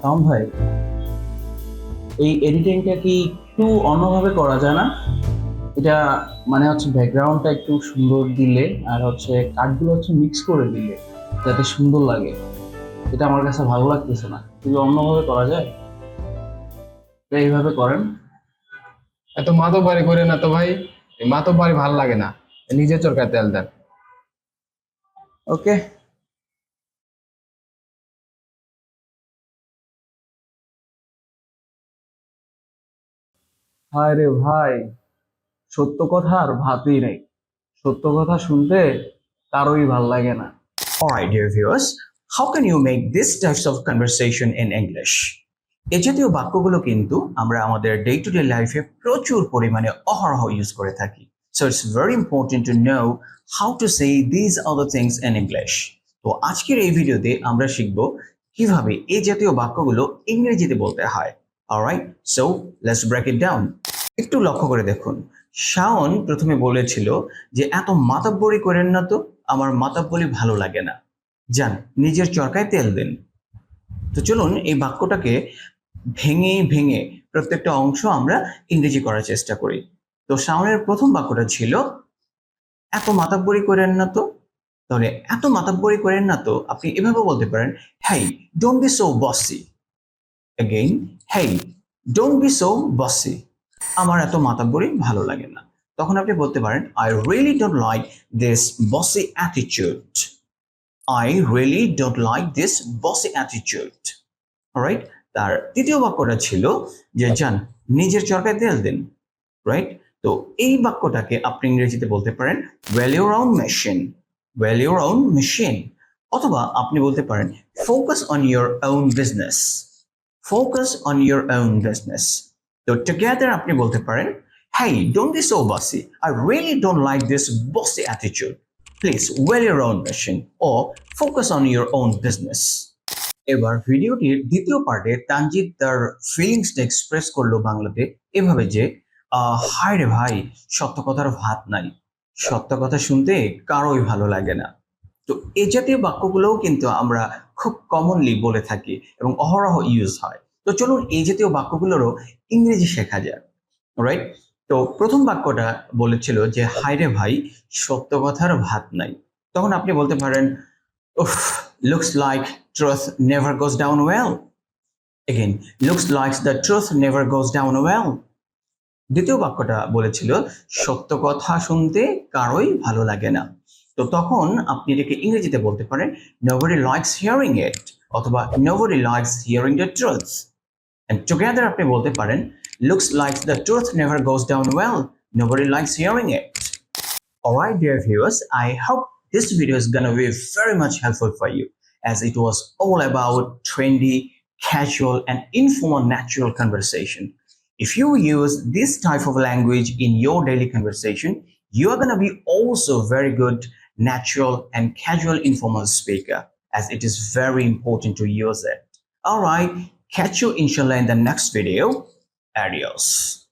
শাওন ভাই এই এডিটিংটা কি একটু অন্যভাবে করা যায় না? এটা মানে হচ্ছে ব্যাকগ্রাউন্ডটা একটু সুন্দর দিলে আর হচ্ছে কাঠগুলো হচ্ছে মিক্স করে দিলে যাতে সুন্দর লাগে। এটা আমার কাছে ভালো লাগতেছে না। কিন্তু অন্যভাবে করা যায়? এইভাবে করেন। এত মাতব বাড়ি করে না তো ভাই। মাতব বাড়ি ভালো লাগে না। নিজে চরকায় তেল দেন। ওকে হায় রে ভাই সত্য কথা আর ভাতই নেই। সত্য কথা শুনতে কারোই ভালো লাগে না। Alright, dear viewers, how can you make this types of conversation in English? এ জাতীয় বাক্যগুলো কিন্তু আমরা আমাদের ডে টু ডে লাইফে প্রচুর পরিমাণে অহরহ ইউজ করে থাকি। So it's very important to know how to say these other things in English তো আজকের এই ভিডিওতে আমরা শিখব কীভাবে এই জাতীয় বাক্যগুলো ইংরেজিতে বলতে হয়। Alright so let's break it down একটু লক্ষ্য করে দেখুন। শাওন প্রথমে বলেছিল যে, এত মাতাব্বরি করেন না তো, আমার মাতাব্বরি ভালো লাগে না। যান, নিজের চরকায় তেল দেন। তো চলুন এই বাক্যটাকে ভেঙে ভেঙে প্রত্যেকটা অংশ আমরা ইংরেজি করার চেষ্টা করি। তো শাওনের প্রথম বাক্যটা ছিল, এত মাতাব্বরি করেন না তো? তাহলে, এত মাতাব্বরি করেন না তো? আপনি এভাবে বলতে পারেন hi don't be so bossy. Again hey, don't be so bossy. আমার এত মাতাব্বরি ভালো লাগে না। তখন আপনি বলতে পারেন I really don't like this bossy attitude I really don't like this bossy attitude right তার তৃতীয় বাক্যটা ছিল যে যান নিজের চরকায় তেল দিন। রাইট তো এই বাক্যটাকে আপনি ইংরেজিতে বলতে পারেন oil your own machine oil your own machine অথবা আপনি বলতে পারেন focus on your own business focus on your own business তো টুগেদার আপনি বলতে পারেন hey don't be so bossy I really don't like this bossy attitude please oil your own machine O focus on your own business এবার ভিডিওটির দ্বিতীয় পার্টে তানজিদ তার ফিলিংসটা এক্সপ্রেস করল বাংলাতে, এভাবে যে হায় রে ভাই, সত্য কথার ভাত নাই। সত্য কথা শুনতে কারোই ভালো লাগে না। তো এই জাতীয় বাক্যগুলোও কিন্তু আমরা খুব কমনলি বলে থাকি এবং অহরহ ইউজ হয়। তো চলুন এই জাতীয় বাক্যগুলোরও ইংরেজি শেখা যায় রাইট তো প্রথম বাক্যটা বলেছিল যে, হায় রে ভাই, সত্য কথার ভাত নাই। তখন আপনি বলতে পারেন, উফ looks like truth never goes down well again looks like the truth never goes down well দ্বিতীয় বাক্যটা বলেছিল, সত্য কথা শুনতে কারোই ভালো লাগে না। তো তখন আপনি এটাকে ইংরেজিতে বলতে পারেন নোবডি লাইকস হিয়ারিং ইট অথবা nobody likes hearing the truth and together আপনি বলতে পারেন looks like the truth never goes down well nobody likes hearing it Alright, dear viewers, I hope this video is gonna be very much helpful for you as it was all about trendy, casual, and informal natural conversation. If you use this type of language in your daily conversation, you are gonna be also very good natural and casual informal speaker as it is very important to use it. Alright, catch you inshallah in the next video. Adios.